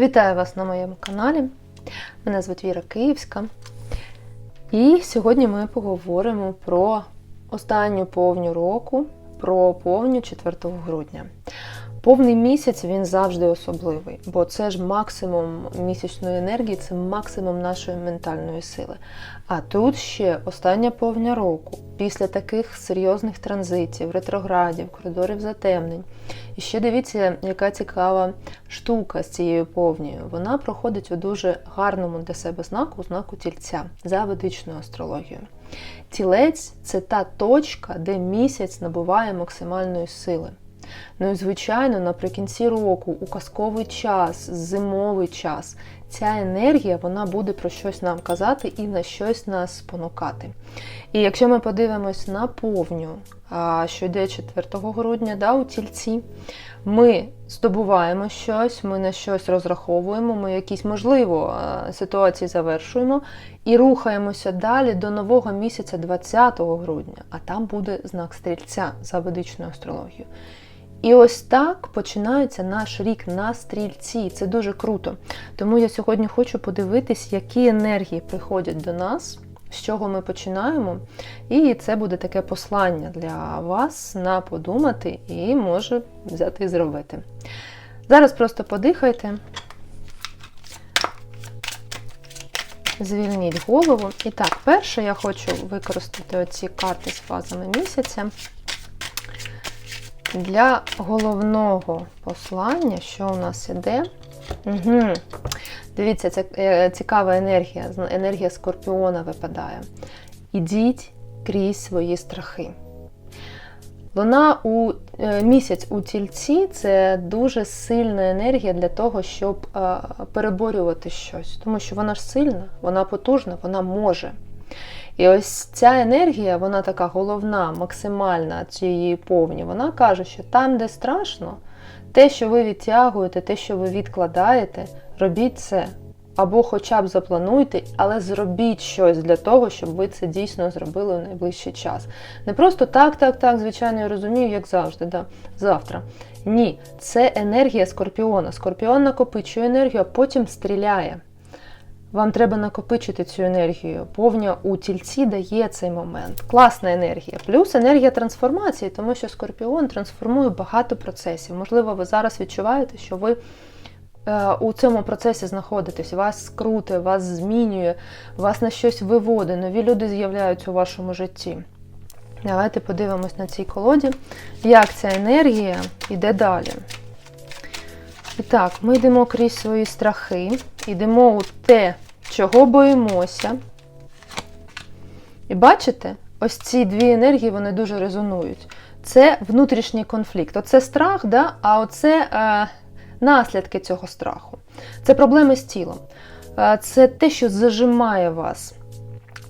Вітаю вас на моєму каналі. Мене звуть Віра Київська. І сьогодні ми поговоримо про останню повню року, про повню 4 грудня. Повний місяць він завжди особливий, бо це ж максимум місячної енергії, це максимум нашої ментальної сили. А тут ще остання повня року, після таких серйозних транзитів, ретроградів, коридорів затемнень. І ще дивіться, яка цікава штука з цією повнею. Вона проходить у дуже гарному для себе знаку, знаку тільця за ведичною астрологією. Тілець це та точка, де місяць набуває максимальної сили. Ну і звичайно, наприкінці року, у казковий час, зимовий час, ця енергія вона буде про щось нам казати і на щось нас спонукати. І якщо ми подивимось на повню, що йде 4 грудня да, у тільці, ми здобуваємо щось, ми на щось розраховуємо, ми якісь, можливо, ситуації завершуємо і рухаємося далі до нового місяця 20 грудня, а там буде знак стрільця за ведичною астрологією. І ось так починається наш рік на стрільці. Це дуже круто. Тому я сьогодні хочу подивитись, які енергії приходять до нас, з чого ми починаємо. І це буде таке послання для вас на подумати і може взяти і зробити. Зараз просто подихайте. Звільніть голову. І так, перше я хочу використати оці карти з фазами місяця для головного послання, що у нас іде. Угу. Дивіться, це е, цікава енергія. Енергія Скорпіона випадає. Ідіть крізь свої страхи. Луна у е, місяць у тільці це дуже сильна енергія для того, щоб е, переборювати щось. Тому що вона ж сильна, вона потужна, вона може. І ось ця енергія, вона така головна, максимальна цієї повні, вона каже, що там, де страшно, те, що ви відтягуєте, те, що ви відкладаєте, робіть це. Або хоча б заплануйте, але зробіть щось для того, щоб ви це дійсно зробили в найближчий час. Не просто так, так, так, звичайно, я розумію, як завжди, да, завтра. Ні, це енергія скорпіона. Скорпіон накопичує енергію, а потім стріляє. Вам треба накопичити цю енергію. Повня у тільці дає цей момент. Класна енергія. Плюс енергія трансформації, тому що Скорпіон трансформує багато процесів. Можливо, ви зараз відчуваєте, що ви е, у цьому процесі знаходитесь, вас скрути, вас змінює, вас на щось виводить, нові люди з'являються у вашому житті. Давайте подивимось на цій колоді, як ця енергія йде далі. І так, ми йдемо крізь свої страхи, йдемо у те, чого боїмося. І бачите, ось ці дві енергії вони дуже резонують. Це внутрішній конфлікт. Оце страх, да? а оце е, наслідки цього страху. Це проблеми з тілом. Е, це те, що зажимає вас.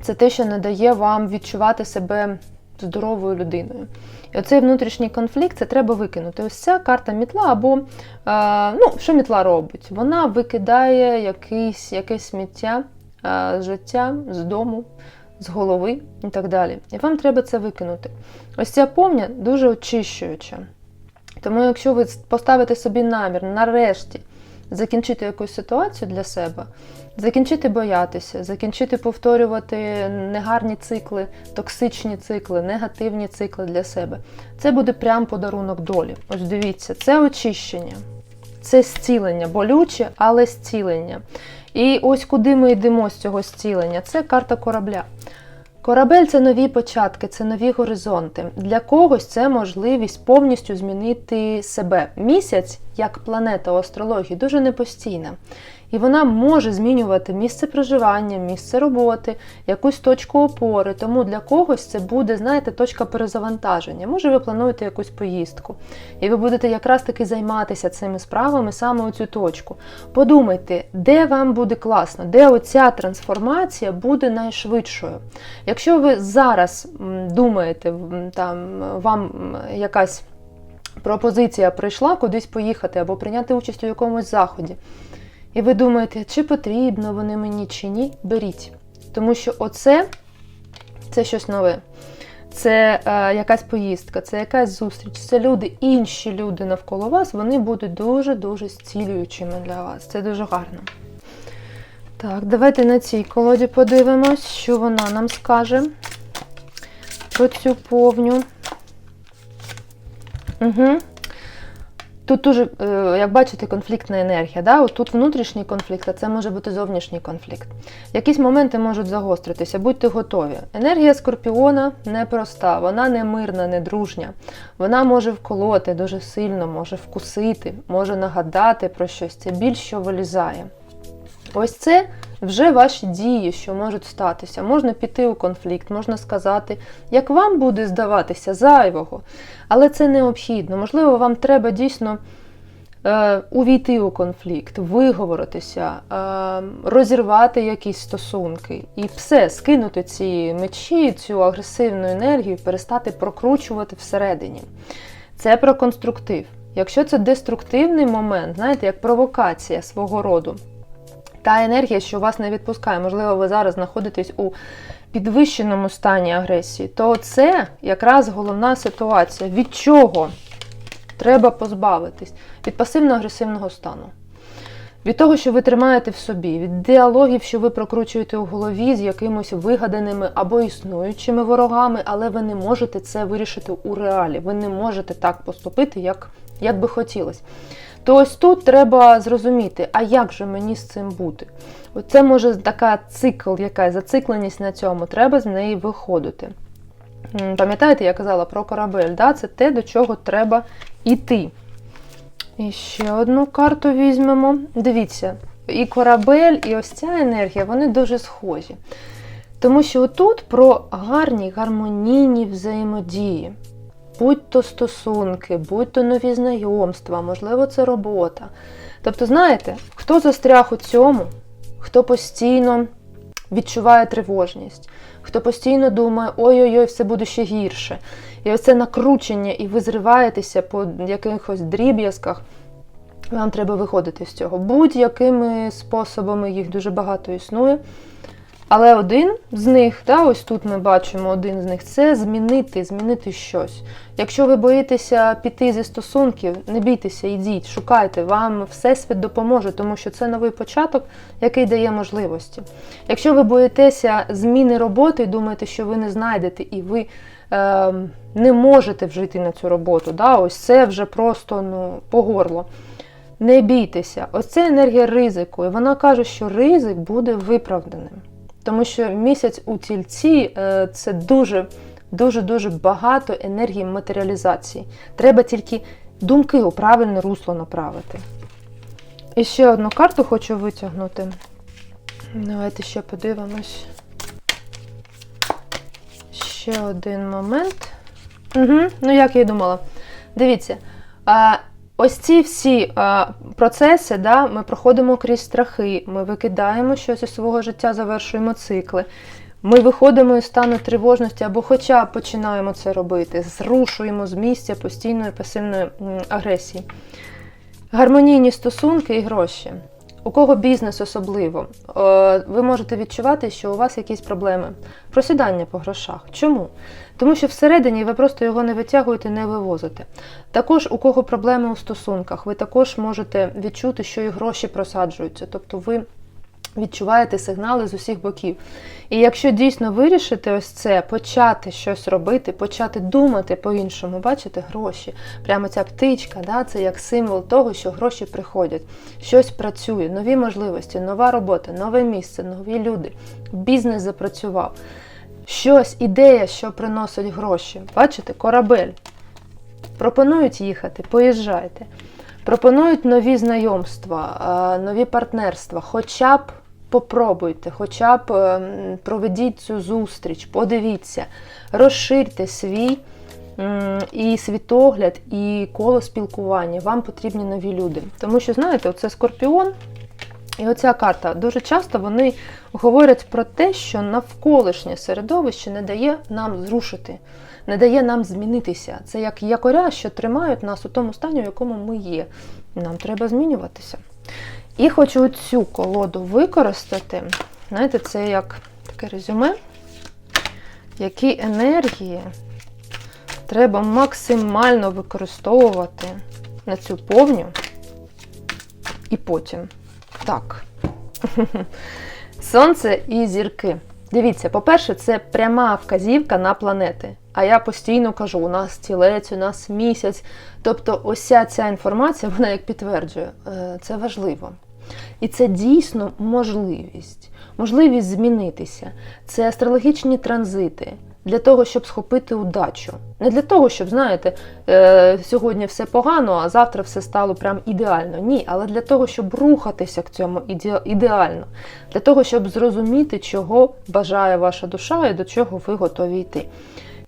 Це те, що не дає вам відчувати себе здоровою людиною. І оцей внутрішній конфлікт це треба викинути. Ось ця карта мітла, або е, ну, що мітла робить? Вона викидає якийсь, якесь сміття е, з життя, з дому, з голови і так далі. І вам треба це викинути. Ось ця повня дуже очищуюча. Тому, якщо ви поставите собі намір нарешті закінчити якусь ситуацію для себе, закінчити боятися, закінчити повторювати негарні цикли, токсичні цикли, негативні цикли для себе. Це буде прям подарунок долі. Ось дивіться, це очищення, це зцілення, болюче, але зцілення. І ось куди ми йдемо з цього зцілення? Це карта корабля. Корабель це нові початки, це нові горизонти. Для когось це можливість повністю змінити себе. Місяць, як планета у астрології, дуже непостійна. І вона може змінювати місце проживання, місце роботи, якусь точку опори. Тому для когось це буде, знаєте, точка перезавантаження. Може, ви плануєте якусь поїздку, і ви будете якраз таки займатися цими справами саме у цю точку. Подумайте, де вам буде класно, де оця трансформація буде найшвидшою. Якщо ви зараз думаєте, там вам якась пропозиція прийшла кудись поїхати або прийняти участь у якомусь заході. І ви думаєте, чи потрібно вони мені, чи ні, беріть. Тому що оце це щось нове. це е, якась поїздка, це якась зустріч, це люди, інші люди навколо вас, вони будуть дуже-дуже зцілюючими для вас. Це дуже гарно. Так, давайте на цій колоді подивимось, що вона нам скаже про цю повню. Угу. Тут дуже, е, як бачите, конфліктна енергія. Да? От тут внутрішній конфлікт, а це може бути зовнішній конфлікт. Якісь моменти можуть загостритися, будьте готові. Енергія скорпіона непроста, вона не мирна, не дружня. Вона може вколоти дуже сильно, може вкусити, може нагадати про щось. Це біль, що вилізає. Ось це вже ваші дії, що можуть статися. Можна піти у конфлікт, можна сказати, як вам буде здаватися зайвого, але це необхідно. Можливо, вам треба дійсно е, увійти у конфлікт, виговоритися, е, розірвати якісь стосунки і все, скинути ці мечі, цю агресивну енергію, перестати прокручувати всередині. Це про конструктив. Якщо це деструктивний момент, знаєте, як провокація свого роду, та енергія, що вас не відпускає, можливо, ви зараз знаходитесь у підвищеному стані агресії, то це якраз головна ситуація, від чого треба позбавитись? Від пасивно-агресивного стану. Від того, що ви тримаєте в собі, від діалогів, що ви прокручуєте у голові з якимось вигаданими або існуючими ворогами, але ви не можете це вирішити у реалі. Ви не можете так поступити, як, як би хотілося. То ось тут треба зрозуміти, а як же мені з цим бути? Це може така цикл, якась зацикленість на цьому, треба з неї виходити. Пам'ятаєте, я казала про корабель, да? це те, до чого треба йти. І ще одну карту візьмемо. Дивіться, і корабель, і ось ця енергія, вони дуже схожі. Тому що отут про гарні, гармонійні взаємодії. Будь то стосунки, будь то нові знайомства, можливо, це робота. Тобто, знаєте, хто застряг у цьому, хто постійно відчуває тривожність, хто постійно думає, ой-ой-ой, все буде ще гірше. І оце накручення, і ви зриваєтеся по якихось дріб'язках. Вам треба виходити з цього. Будь-якими способами їх дуже багато існує. Але один з них, да, ось тут ми бачимо один з них, це змінити, змінити щось. Якщо ви боїтеся піти зі стосунків, не бійтеся, йдіть, шукайте, вам всесвіт допоможе, тому що це новий початок, який дає можливості. Якщо ви боїтеся зміни роботи і думаєте, що ви не знайдете і ви е, не можете вже йти на цю роботу, да, ось це вже просто ну, по горло. Не бійтеся, ось це енергія ризику, і вона каже, що ризик буде виправданим. Тому що місяць у тільці е, це дуже дуже дуже багато енергії матеріалізації. Треба тільки думки у правильне русло направити. І ще одну карту хочу витягнути. Давайте ще подивимось. Ще один момент. Угу, Ну, як я і думала. Дивіться. Ось ці всі а, процеси, да, ми проходимо крізь страхи, ми викидаємо щось із свого життя, завершуємо цикли. Ми виходимо із стану тривожності або хоча б починаємо це робити, зрушуємо з місця постійної пасивної агресії. Гармонійні стосунки і гроші. У кого бізнес особливо, е, ви можете відчувати, що у вас якісь проблеми. Просідання по грошах. Чому? Тому що всередині ви просто його не витягуєте, не вивозите. Також у кого проблеми у стосунках, ви також можете відчути, що і гроші просаджуються. Тобто ви відчуваєте сигнали з усіх боків. І якщо дійсно вирішити ось це, почати щось робити, почати думати по-іншому, бачите, гроші. Прямо ця птичка, да, це як символ того, що гроші приходять, щось працює, нові можливості, нова робота, нове місце, нові люди. Бізнес запрацював. Щось, ідея, що приносить гроші. Бачите, корабель. Пропонують їхати, поїжджайте. Пропонують нові знайомства, нові партнерства, хоча б попробуйте, хоча б ем, проведіть цю зустріч, подивіться, розширте свій і світогляд, і коло спілкування. Вам потрібні нові люди. Тому що, знаєте, оце скорпіон. І оця карта дуже часто вони говорять про те, що навколишнє середовище не дає нам зрушити, не дає нам змінитися. Це як якоря, що тримають нас у тому стані, в якому ми є. Нам треба змінюватися. І хочу цю колоду використати. Знаєте, це як таке резюме. які енергії треба максимально використовувати на цю повню і потім. Так. Сонце і зірки. Дивіться, по-перше, це пряма вказівка на планети. А я постійно кажу: у нас тілець, у нас місяць. Тобто, ося ця інформація, вона як підтверджує, е, це важливо. І це дійсно можливість, можливість змінитися. Це астрологічні транзити для того, щоб схопити удачу. Не для того, щоб, знаєте, е, сьогодні все погано, а завтра все стало прям ідеально. Ні, але для того, щоб рухатися к цьому ідеально, для того, щоб зрозуміти, чого бажає ваша душа і до чого ви готові йти.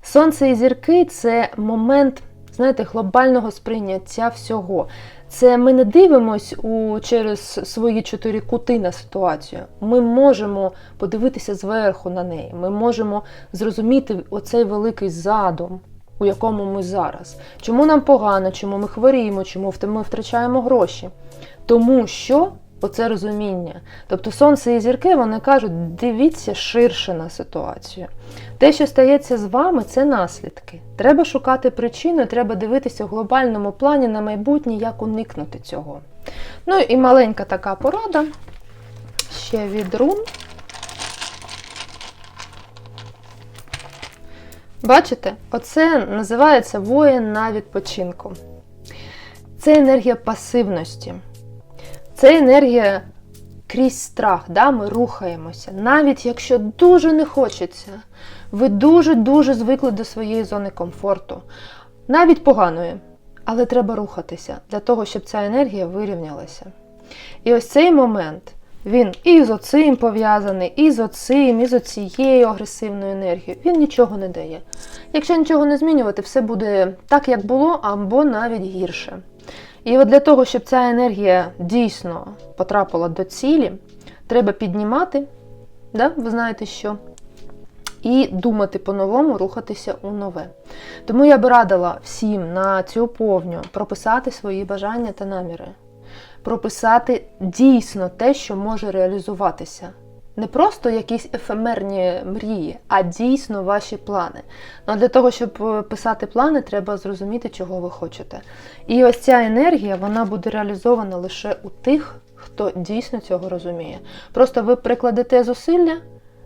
Сонце і зірки це момент, знаєте, глобального сприйняття всього. Це ми не дивимось у, через свої чотири кути на ситуацію. Ми можемо подивитися зверху на неї. Ми можемо зрозуміти оцей великий задум, у якому ми зараз. Чому нам погано, чому ми хворіємо, чому ми втрачаємо гроші? Тому що оце розуміння. Тобто сонце і зірки вони кажуть, дивіться ширше на ситуацію. Те, що стається з вами, це наслідки. Треба шукати причину, треба дивитися в глобальному плані на майбутнє, як уникнути цього. Ну і маленька така порада ще від рун. Бачите, оце називається воїн на відпочинку. Це енергія пасивності. Це енергія крізь страх. Да? Ми рухаємося. Навіть якщо дуже не хочеться, ви дуже-дуже звикли до своєї зони комфорту, навіть поганої. Але треба рухатися для того, щоб ця енергія вирівнялася. І ось цей момент, він і з оцим пов'язаний, і з оцим, і з оцією агресивною енергією. Він нічого не дає. Якщо нічого не змінювати, все буде так, як було, або навіть гірше. І от для того, щоб ця енергія дійсно потрапила до цілі, треба піднімати, да? ви знаєте що, і думати по-новому, рухатися у нове. Тому я би радила всім на цю повню прописати свої бажання та наміри, прописати дійсно те, що може реалізуватися. Не просто якісь ефемерні мрії, а дійсно ваші плани. Ну, для того, щоб е, писати плани, треба зрозуміти, чого ви хочете. І ось ця енергія вона буде реалізована лише у тих, хто дійсно цього розуміє. Просто ви прикладете зусилля,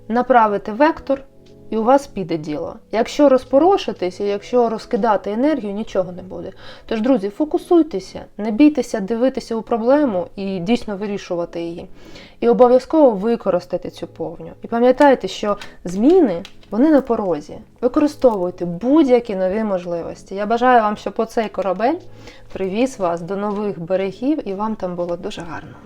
направите вектор, і у вас піде діло. Якщо розпорошитися, якщо розкидати енергію, нічого не буде. Тож, друзі, фокусуйтеся, не бійтеся дивитися у проблему і дійсно вирішувати її. І обов'язково використати цю повню. І пам'ятайте, що зміни вони на порозі. Використовуйте будь-які нові можливості. Я бажаю вам, щоб оцей корабель привіз вас до нових берегів і вам там було дуже гарно.